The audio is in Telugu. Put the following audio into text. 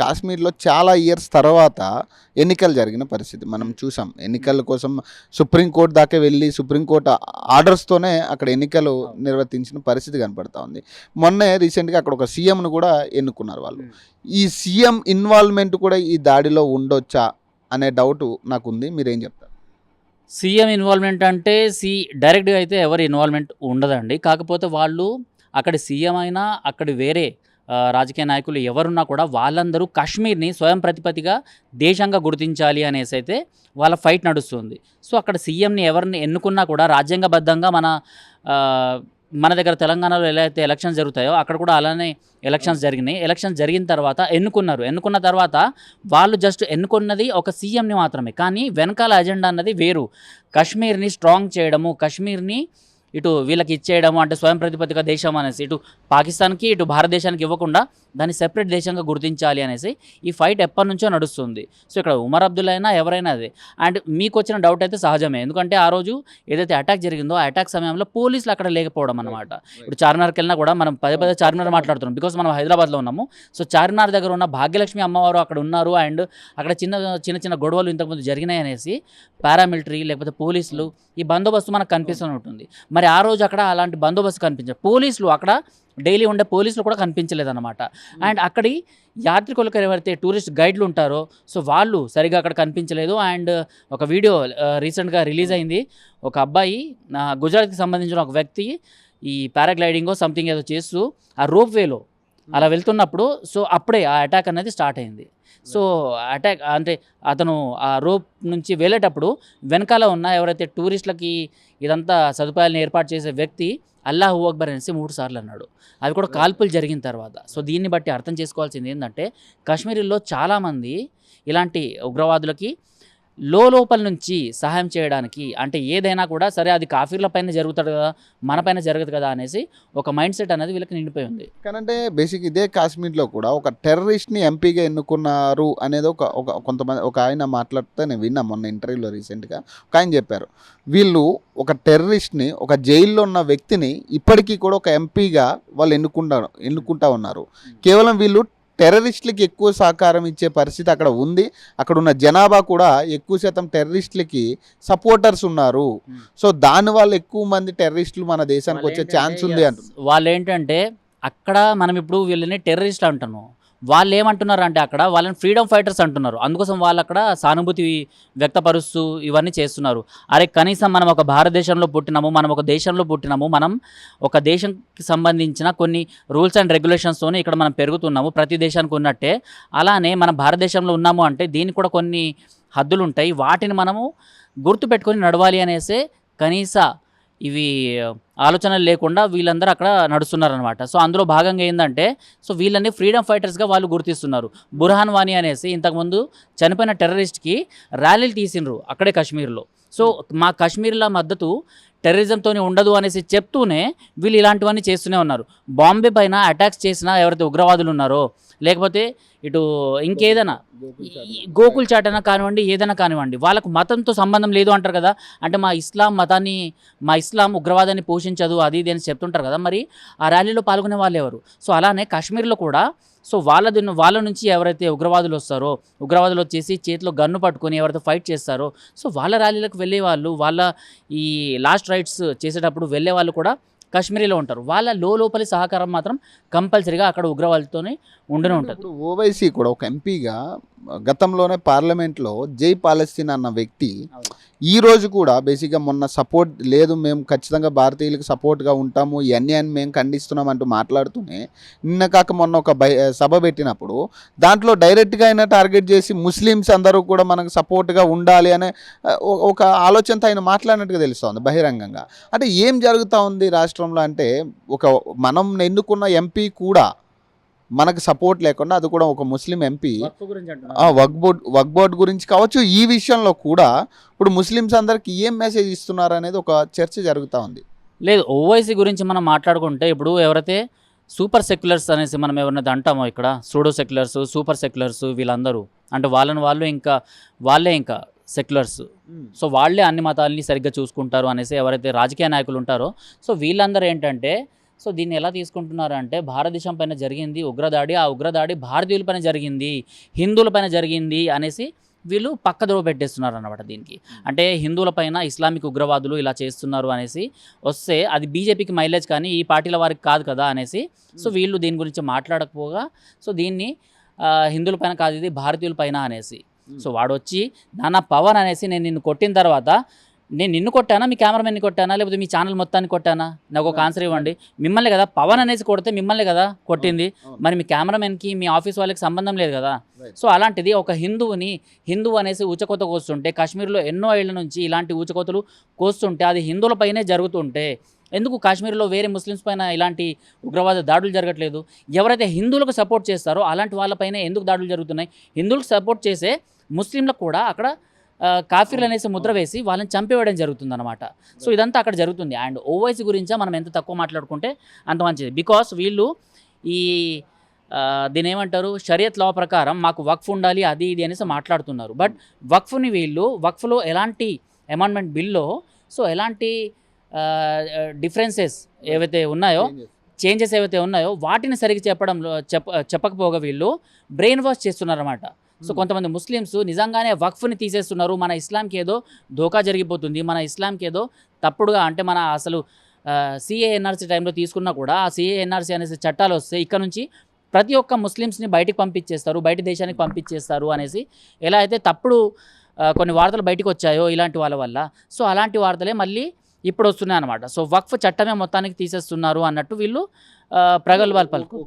కాశ్మీర్లో చాలా ఇయర్స్ తర్వాత ఎన్నికలు జరిగిన పరిస్థితి. మనం చూసాం. ఎన్నికల కోసం సుప్రీంకోర్టు దాకా వెళ్ళి సుప్రీంకోర్టు ఆర్డర్స్తోనే అక్కడ ఎన్నికలు నిర్వర్తించిన పరిస్థితి కనపడతా ఉంది. మొన్నే రీసెంట్గా అక్కడ ఒక సీఎంను కూడా ఎన్నుకున్నారు వాళ్ళు. ఈ సీఎం ఇన్వాల్వ్మెంట్ కూడా ఈ దాడిలో ఉండొచ్చా అనే డౌట్ నాకు ఉంది మీరేం చెప్తారు? సీఎం ఇన్వాల్వ్మెంట్ అంటే సి డైరెక్ట్గా అయితే ఎవరి ఇన్వాల్వ్మెంట్ ఉండదండి. కాకపోతే వాళ్ళు అక్కడి సీఎం అయినా అక్కడి వేరే రాజకీయ నాయకులు ఎవరున్నా కూడా వాళ్ళందరూ కాశ్మీర్ని స్వయం ప్రతిపత్తిగా దేశంగా గుర్తించాలి అనేసి అయితే వాళ్ళ ఫైట్ నడుస్తుంది. సో అక్కడ సీఎంని ఎవరిని ఎన్నుకున్నా కూడా రాజ్యాంగబద్ధంగా మన మన దగ్గర తెలంగాణలో ఎలా అయితే ఎలక్షన్స్ జరుగుతాయో అక్కడ కూడా అలానే ఎలక్షన్స్ జరిగినాయి. ఎలక్షన్స్ జరిగిన తర్వాత ఎన్నుకున్నారు. ఎన్నుకున్న తర్వాత వాళ్ళు జస్ట్ ఎన్నుకున్నది ఒక సీఎంని మాత్రమే. కానీ వెనకాల అజెండా అన్నది వేరు. కాశ్మీర్ని స్ట్రాంగ్ చేయడము కాశ్మీర్ని ఇటు వీళ్ళకి ఇచ్చేయడము అంటే స్వయం ప్రతిపత్తిక దేశం అనేసి ఇటు పాకిస్తాన్కి ఇటు భారతదేశానికి ఇవ్వకుండా దాన్ని సెపరేట్ దేశంగా గుర్తించాలి అనేసి ఈ ఫైట్ ఎప్పటి నుంచో నడుస్తుంది. సో ఇక్కడ ఉమర్ అబ్దుల్ అయినా ఎవరైనా అదే. అండ్ మీకు వచ్చిన డౌట్ అయితే సహజమే. ఎందుకంటే ఆ రోజు ఏదైతే అటాక్ జరిగిందో ఆ అటాక్ సమయంలో పోలీసులు అక్కడ లేకపోవడం అనమాట ఇప్పుడు చార్మినార్కి వెళ్ళినా కూడా మనం పదే పదే చార్మినార్ మాట్లాడుతున్నాం. బికాస్ మనం హైదరాబాద్లో ఉన్నాము. సో చార్మినార్ దగ్గర ఉన్న భాగ్యలక్ష్మి అమ్మవారు అక్కడ ఉన్నారు. అండ్ అక్కడ చిన్న చిన్న చిన్న గొడవలు ఇంతకుముందు జరిగినాయి అనేసి పారామిలిటరీ లేకపోతే పోలీసులు ఈ బందోబస్తు మనకు కనిపిస్తూనే ఉంటుంది. మరి ఆ రోజు అక్కడ అలాంటి బందోబస్తు కనిపించారు పోలీసులు అక్కడ డైలీ ఉండే పోలీసులు కూడా కనిపించలేదు అనమాట అండ్ అక్కడి యాత్రికులకు ఎవరైతే టూరిస్ట్ గైడ్లు ఉంటారో సో వాళ్ళు సరిగా అక్కడ కనిపించలేదు. అండ్ ఒక వీడియో రీసెంట్గా రిలీజ్ అయింది. ఒక అబ్బాయి గుజరాత్కి సంబంధించిన ఒక వ్యక్తి ఈ పారాగ్లైడింగో సంథింగ్ ఏదో చేస్తూ ఆ రోప్ వేలో అలా వెళ్తున్నప్పుడు సో అప్పుడే ఆ అటాక్ అనేది స్టార్ట్ అయింది. సో అటాక్ అంటే అతను ఆ రోప్ నుంచి వెళ్ళేటప్పుడు వెనకాల ఉన్న ఎవరైతే టూరిస్టులకి ఇదంతా సదుపాయాలను ఏర్పాటు చేసే వ్యక్తి అల్లాహు అక్బర్ అనేసి మూడు సార్లు అన్నాడు. అవి కూడా కాల్పులు జరిగిన తర్వాత. సో దీన్ని బట్టి అర్థం చేసుకోవాల్సింది ఏంటంటే కాశ్మీరీలో చాలామంది ఇలాంటి ఉగ్రవాదులకి లోపల నుంచి సహాయం చేయడానికి అంటే ఏదైనా కూడా సరే అది కాఫీర్ల పైన జరుగుతుంది కదా మన పైన జరగదు కదా అనేసి ఒక మైండ్ సెట్ అనేది వీళ్ళకి నిండిపోయి ఉంది. కానంటే బేసిక్ ఇదే కాశ్మీర్లో కూడా ఒక టెర్రరిస్ట్ని ఎంపీగా ఎన్నుకున్నారు అనేది ఒక ఒక కొంతమంది ఒక ఆయన మాట్లాడితే నేను విన్నా మొన్న ఇంటర్వ్యూలో రీసెంట్గా ఒక ఆయన చెప్పారు. వీళ్ళు ఒక టెర్రరిస్ట్ని ఒక జైల్లో ఉన్న వ్యక్తిని ఇప్పటికీ కూడా ఒక ఎంపీగా వాళ్ళు ఎన్నుకుంటారు ఎన్నుకుంటా ఉన్నారు. కేవలం వీళ్ళు టెర్రరిస్టులకి ఎక్కువ సహకారం ఇచ్చే పరిస్థితి అక్కడ ఉంది. అక్కడ ఉన్న జనాభా కూడా ఎక్కువ శాతం టెర్రరిస్టులకి సపోర్టర్స్ ఉన్నారు. సో దానివల్ల ఎక్కువ మంది టెర్రరిస్టులు మన దేశానికి వచ్చే ఛాన్స్ ఉంది అంటున్నారు. వాళ్ళు ఏంటంటే అక్కడ మనం ఇప్పుడు వీళ్ళని టెర్రరిస్ట్ అంటున్నాం. వాళ్ళు ఏమంటున్నారు అంటే అక్కడ వాళ్ళని ఫ్రీడమ్ ఫైటర్స్ అంటున్నారు. అందుకోసం వాళ్ళు అక్కడ సానుభూతి వ్యక్తపరుస్తూ ఇవన్నీ చేస్తున్నారు. అరే కనీసం మనం ఒక భారతదేశంలో పుట్టినాము మనం ఒక దేశంలో పుట్టినాము మనం ఒక దేశంకి సంబంధించిన కొన్ని రూల్స్ అండ్ రెగ్యులేషన్స్తోనే ఇక్కడ మనం పెరుగుతున్నాము ప్రతి దేశానికి ఉన్నట్టే. అలానే మన భారతదేశంలో ఉన్నాము అంటే దీనికి కూడా కొన్ని హద్దులు ఉంటాయి. వాటిని మనము గుర్తుపెట్టుకొని నడవాలి అనేసే కనీస ఇవి ఆలోచనలు లేకుండా వీళ్ళందరూ అక్కడ నడుస్తున్నారనమాట సో అందులో భాగంగా ఏంటంటే సో వీళ్ళని ఫ్రీడమ్ ఫైటర్స్గా వాళ్ళు గుర్తిస్తున్నారు. బుర్హాన్ వానీ అనేసి ఇంతకుముందు చనిపోయిన టెర్రరిస్ట్కి ర్యాలీలు తీసిండ్రు అక్కడే కాశ్మీర్లో. సో మా కాశ్మీర్ల మద్దతు టెర్రరిజంతో ఉండదు అనేసి చెప్తూనే వీళ్ళు ఇలాంటివన్నీ చేస్తూనే ఉన్నారు. బాంబే పైన అటాక్స్ చేసిన ఎవరైతే ఉగ్రవాదులు ఉన్నారో లేకపోతే ఇటు ఇంకేదైనా గోకుల్ చాట్ అయినా కానివ్వండి ఏదైనా కానివ్వండి వాళ్ళకు మతంతో సంబంధం లేదు అంటారు కదా. అంటే మా ఇస్లాం మతాన్ని మా ఇస్లాం ఉగ్రవాదాన్ని పోషించదు అది ఇది అని చెప్తుంటారు కదా మరి ఆ ర్యాలీలో పాల్గొనే వాళ్ళు ఎవరు? సో అలానే కాశ్మీర్లో కూడా సో వాళ్ళ వాళ్ళ నుంచి ఎవరైతే ఉగ్రవాదులు వస్తారో ఉగ్రవాదులు వచ్చేసి చేతిలో గన్ను పట్టుకొని ఎవరైతే ఫైట్ చేస్తారో సో వాళ్ళ ర్యాలీలకు వెళ్ళే వాళ్ళు వాళ్ళ ఈ లాస్ట్ రైట్స్ చేసేటప్పుడు వెళ్ళే వాళ్ళు కూడా కాశ్మీరీలో ఉంటారు. వాళ్ళ లో లోపలి సహకారం మాత్రం కంపల్సరీగా అక్కడ ఉగ్రవాదులతోనే ఉండనే ఉంటుంది. ఇప్పుడు ఓవైసీ కూడా ఒక ఎంపీగా గతంలోనే పార్లమెంట్లో జై పాలస్తీన్ అన్న వ్యక్తి ఈ రోజు కూడా బేసిక్గా మొన్న సపోర్ట్ లేదు మేము ఖచ్చితంగా భారతీయులకు సపోర్ట్గా ఉంటాము ఈ అని మేము ఖండిస్తున్నాం అంటూ మాట్లాడుతూనే నిన్న కాక మొన్న ఒక బై సభ పెట్టినప్పుడు దాంట్లో డైరెక్ట్గా అయినా టార్గెట్ చేసి ముస్లిమ్స్ అందరూ కూడా మనకు సపోర్ట్గా ఉండాలి అనే ఒక ఆలోచనతో ఆయన మాట్లాడినట్టుగా తెలుస్తోంది బహిరంగంగా. అంటే ఏం జరుగుతూ ఉంది రాష్ట్రంలో అంటే ఒక మనం ఎన్నుకున్న ఎంపీ కూడా మనకు సపోర్ట్ లేకుండా అది కూడా ఒక Muslim MP Waqf board Waqf board గురించి కావచ్చు ఈ విషయంలో కూడా ఇప్పుడు ముస్లిమ్స్ అందరికి ఏం మెసేజ్ ఇస్తున్నారు అనేది ఒక చర్చ జరుగుతూ ఉంది. లేదు ఓవైసీ గురించి మనం మాట్లాడుకుంటే ఇప్పుడు ఎవరైతే సూపర్ సెక్యులర్స్ అనేసి మనం ఎవరినైతే అంటామో ఇక్కడ సూడో సెక్యులర్స్ సూపర్ సెక్యులర్స్ వీళ్ళందరూ అంటే వాళ్ళని వాళ్ళు ఇంకా వాళ్ళే ఇంకా సెక్యులర్స్ సో వాళ్ళే అన్ని మతాలని సరిగ్గా చూసుకుంటారు అనేసి ఎవరైతే రాజకీయ నాయకులు ఉంటారో సో వీళ్ళందరూ ఏంటంటే సో దీన్ని ఎలా తీసుకుంటున్నారు అంటే భారతదేశం పైన జరిగింది ఉగ్రదాడి ఆ ఉగ్రదాడి భారతీయుల పైన జరిగింది హిందువుల పైన జరిగింది అనేసి వీళ్ళు పక్కదోవ పెట్టేస్తున్నారు అన్నమాట దీనికి. అంటే హిందువుల పైన ఇస్లామిక్ ఉగ్రవాదులు ఇలా చేస్తున్నారు అనేసి వస్తే అది బీజేపీకి మైలేజ్ కానీ ఈ పార్టీల వారికి కాదు కదా అనేసి సో వీళ్ళు దీని గురించి మాట్లాడకపోగా సో దీన్ని ఆ, హిందువుల పైన కాదు ఇది భారతీయుల పైన అనేసి. సో వాడు వచ్చి నాన్న పవన్ అనేసి నేను నిన్ను కొట్టిన తర్వాత నేను నిన్ను కొట్టానా? మీ కెమెరామెన్ని కొట్టానా? లేకపోతే మీ ఛానల్ మొత్తాన్ని కొట్టానా? నాకు ఒక ఆన్సర్ ఇవ్వండి. మిమ్మల్ని కదా పవన్ అనేసి కొడితే మిమ్మల్ని కదా కొట్టింది. మరి మీ కెమెరామెన్కి మీ ఆఫీస్ వాళ్ళకి సంబంధం లేదు కదా. సో అలాంటిది ఒక హిందువుని హిందువు అనేసి ఊచకోత కోస్తుంటే కాశ్మీర్లో ఎన్నో ఏళ్ళ నుంచి ఇలాంటి ఊచకోతలు కోస్తుంటే అది హిందువులపైనే జరుగుతుంటే ఎందుకు కాశ్మీర్లో వేరే ముస్లిమ్స్ పైన ఇలాంటి ఉగ్రవాద దాడులు జరగట్లేదు? ఎవరైతే హిందువులకు సపోర్ట్ చేస్తారో అలాంటి వాళ్ళపైన ఎందుకు దాడులు జరుగుతున్నాయి? హిందువులకు సపోర్ట్ చేసే ముస్లింలకు కూడా అక్కడ కాఫీర్లు అనేసి ముద్ర వేసి వాళ్ళని చంపేయడం జరుగుతుంది అనమాట సో ఇదంతా అక్కడ జరుగుతుంది. అండ్ ఓవైసీ గురించా మనం ఎంత తక్కువ మాట్లాడుకుంటే అంత మంచిది. బికాస్ వీళ్ళు ఈ దీని ఏమంటారు? షరియత్ లా ప్రకారం మాకు వక్ఫ్ ఉండాలి అది ఇది అనేసి మాట్లాడుతున్నారు. బట్ వక్ఫ్ని వీళ్ళు వక్ఫ్లో ఎలాంటి అమెండ్మెంట్ బిల్లో సో ఎలాంటి డిఫరెన్సెస్ ఏవైతే ఉన్నాయో చేంజెస్ ఏవైతే ఉన్నాయో వాటిని సరిగ్గా చెప్పడంలో చెప్ప చెప్పకపోగా వీళ్ళు బ్రెయిన్ వాష్ చేస్తున్నారన్నమాట. సో కొంతమంది ముస్లిమ్స్ నిజంగానే వక్ఫ్ని తీసేస్తున్నారు. మన ఇస్లాంకి ఏదో ధోకా జరిగిపోతుంది. మన ఇస్లాంకి ఏదో తప్పుడుగా అంటే మన అసలు సిఏఎన్ఆర్సీ టైంలో తీసుకున్నా కూడా ఆ సిఏఎన్ఆర్సీ అనేసి చట్టాలు వస్తే ఇక్కడ నుంచి ప్రతి ఒక్క ముస్లిమ్స్ని బయటికి పంపించేస్తారు. బయట దేశానికి పంపించేస్తారు అనేసి ఎలా అయితే తప్పుడు కొన్ని వార్తలు బయటకు వచ్చాయో ఇలాంటి వాళ్ళ వల్ల. సో అలాంటి వార్తలే మళ్ళీ ఇప్పుడు వస్తున్నాయి అనమాట సో వక్ఫ్ చట్టమే మొత్తానికి తీసేస్తున్నారు అన్నట్టు వీళ్ళు ప్రగల్భాలు పలుకు